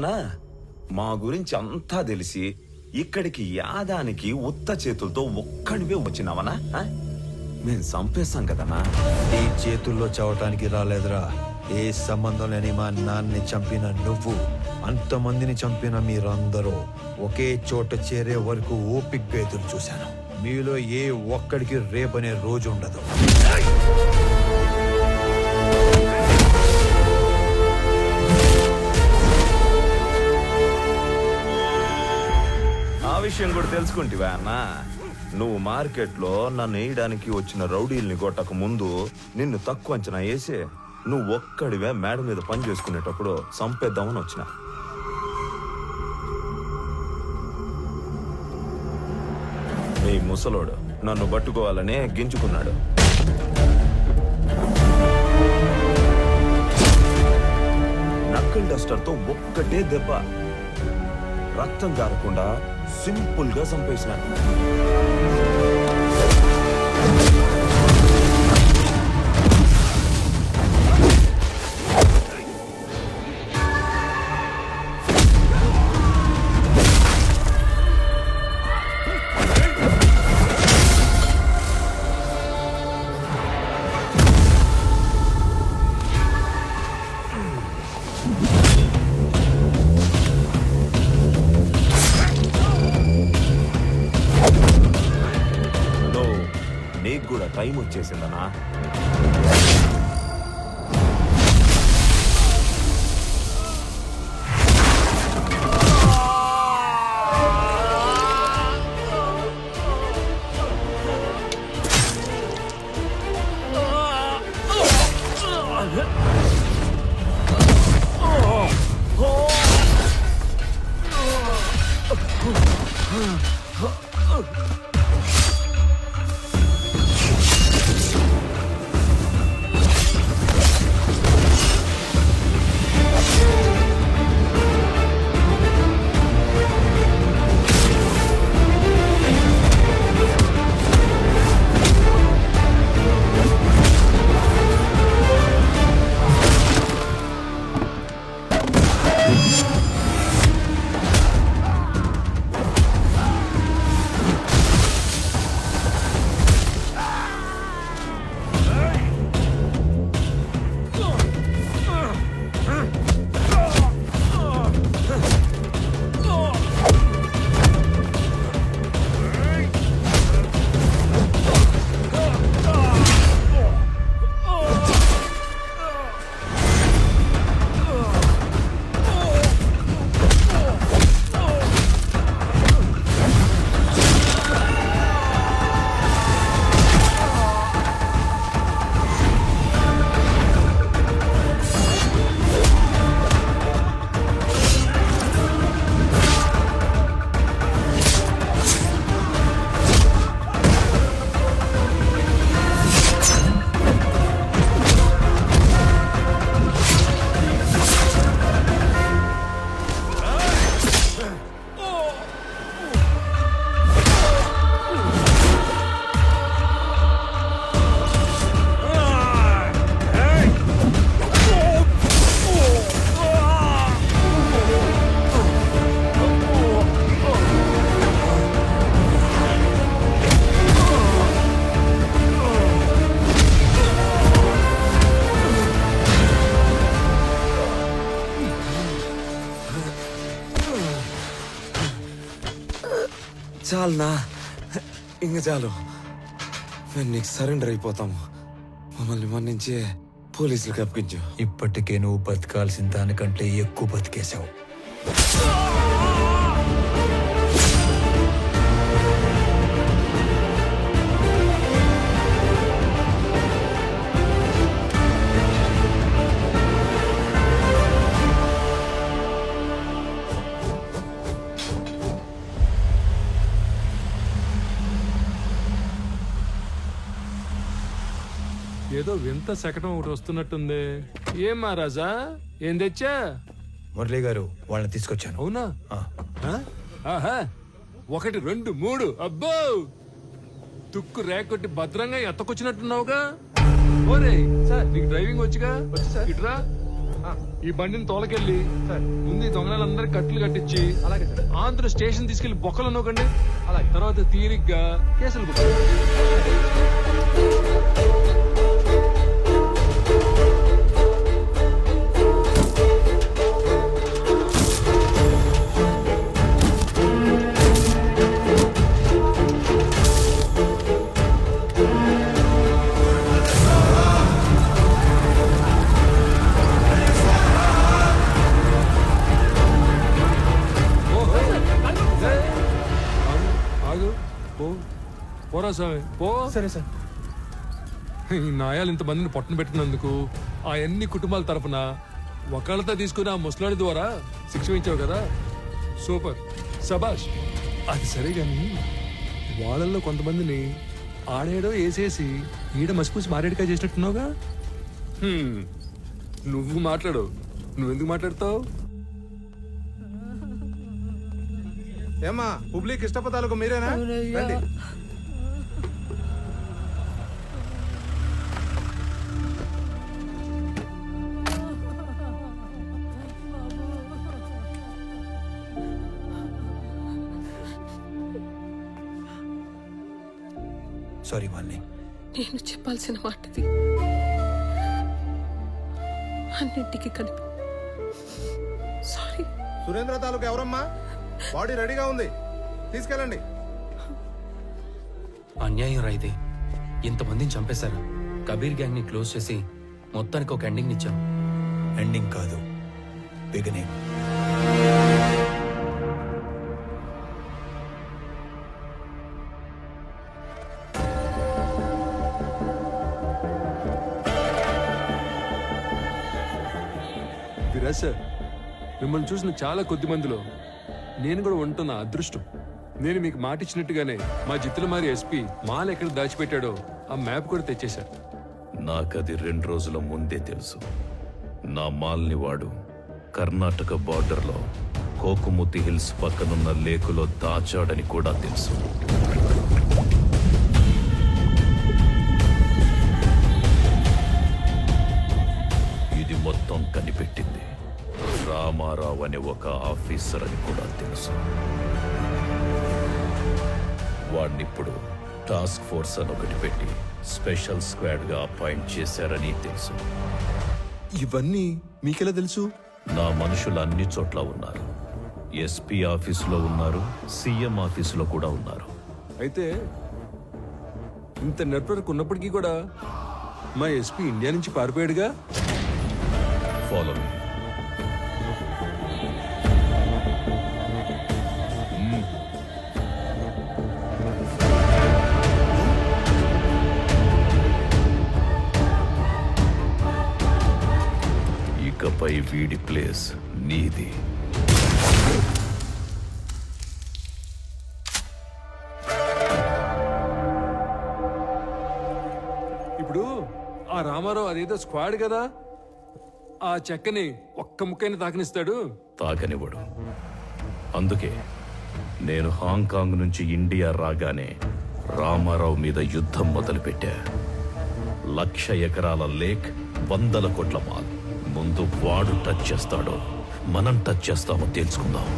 అవునా మా గురించి అంతా తెలిసి ఇక్కడికి యాదానికి ఉత్త చేతులతో ఒక్కడివే వచ్చినావనా? మేం చంపేస్తాం కదనా? నీ చేతుల్లో చావటానికి రాలేదురా. ఏ సంబంధం లేని మా నాన్నని చంపిన నువ్వు అంతమందిని చంపిన మీరందరూ ఒకే చోట చేరే వరకు ఓపిగ్గా ఎదురు చూశాను. మీలో ఏ ఒక్కడికి రేపనే రోజు ఉండదు విషయం కూడా తెలుసుకుంటివా అన్న? నువ్వు మార్కెట్లో నన్ను వేయడానికి వచ్చిన రౌడీల్ని కొట్టక ముందు నిన్ను తక్కువ అంచనా వేసి నువ్వు ఒక్కడివే మేడ మీద పని చేసుకునేటప్పుడు సంపేద్దామని వచ్చిన. ఈ ముసలోడు నన్ను పట్టుకోవాలనే గింజుకున్నాడు. నక్కల్ డస్టర్తో ఒక్కటే దెబ్బ. రక్తం కారకుండా సింపుల్ గా చంపేసినాను చేసిందన్నా చాలనా? ఇంక చాలు. మేము నీకు సరెండర్ అయిపోతాము. మమ్మల్ని మన్నించి పోలీసులకు అప్పగించు. ఇప్పటికే నువ్వు బతకాల్సిన దానికంటే ఎక్కువ బతికేశావు. ఏదో వింత శకటం ఒకటి వస్తున్నట్టుంది. ఏం మహారాజా? ఏం తెచ్చా? మురళి గారు వాళ్ళని తీసుకొచ్చాను. అవునా? ఆ, ఆ? ఆహా. ఒకటి రెండు మూడు. అబ్బో! తుక్కు రేకొట్టి భద్రంగా ఎత్తకొచ్చినట్టున్నావుగా. ఓరే సార్ నీకు డ్రైవింగ్ వచ్చుగా? వచ్చి సార్. ఇట్రా ఈ బండిని తోలకెళ్ళి ముందు ఈ దొంగలందరికీ కట్లు కట్టించి అలాగే ఆంధ్ర స్టేషన్ తీసుకెళ్ళి బొక్కలు నొక్కండి అలాగే. తర్వాత తీరిగ్గా కేసులు బుక్ పోరా స్వామి పో. సరే సార్. ఈ నాయాలు ఇంతమందిని పొట్టన పెట్టినందుకు ఆ ఎన్ని కుటుంబాల తరపున ఒకళ్ళతో తీసుకుని ఆ ముసలాడి ద్వారా శిక్ష ఇచ్చావు కదా. సూపర్. సబాష్ అది సరే గాని వాళ్ళల్లో కొంతమందిని ఆడేడో వేసేసి ఈడ మసిపూసి మారేడుకాయ చేసినట్టున్నావుగా? హ్మ్. నువ్వు మాట్లాడు. నువ్వెందుకు మాట్లాడతావు? ఏమ్మా హుబ్లీకి ఇష్టపదాలకు మీరేనా? రండి. సారీ మాలిని నేను చెప్పాల్సిన మాటది అన్నింటికి కలిపి సారీ. సురేంద్ర తాలూకు ఎవరమ్మా? బాడీ రెడీగా ఉంది. తీసుకెళ్ళండి. అన్యాయం రా ఇది. ఇంతమందిని చంపేశారు. కబీర్ గ్యాంగ్ని క్లోజ్ చేసి మొత్తానికి ఒక ఎండింగ్ ఇచ్చాం. ఎండింగ్ కాదు. బిగినింగ్ సార్ మిమ్మల్ని చూసిన చాలా కొద్ది మందిలో నేను కూడా ఉంటున్న అదృష్టం. నేను మీకు మాట ఇచ్చినట్టుగానే మా జిత్తులమారి ఎస్పీ మాల్ ఎక్కడ దాచిపెట్టాడో ఆ మ్యాప్ కూడా తెచ్చేశారు. నాకది రెండు రోజుల ముందే తెలుసు. నా మాల్ని వాడు కర్ణాటక బార్డర్లో కోకుముతి హిల్స్ పక్కనున్న లేకులో దాచాడని కూడా తెలుసు. ఇది మొత్తం కనిపెట్టింది. రామారావు అనే ఒక ఆఫీసర్ అని కూడా తెలుసు. వాడినిప్పుడు టాస్క్ ఫోర్స్ అని ఒకటి పెట్టి స్పెషల్ స్క్వాడ్గా అపాయింట్ చేశారని తెలుసు. ఇవన్నీ మీకెలా తెలుసు? నా మనుషులు అన్ని చోట్ల ఉన్నారు. ఎస్పీ ఆఫీసులో ఉన్నారు సీఎం ఆఫీసులో కూడా ఉన్నారు. అయితే ఇంత నెట్వర్క్ ఉన్నప్పటికీ కూడా మా ఎస్పీ ఇండియా నుంచి పారిపోయాడుగా? ఫాలో మీ ఇకపై వీడి ప్లేస్ నీది. ఇప్పుడు ఆ రామారావు అదేదో స్క్వాడ్ కదా? ఆ చెక్కని ఒక్క ముక్కైన తాకనిస్తాడు? తాగనివ్వడు. అందుకే నేను హాంకాంగ్ నుంచి ఇండియా రాగానే రామారావు మీద యుద్ధం మొదలుపెట్టా. లక్ష ఎకరాల లేక్ వందల కోట్ల మాల్. ముందు వాడు టచ్ చేస్తాడో మనం టచ్ చేస్తామో తెలుసుకుందాం.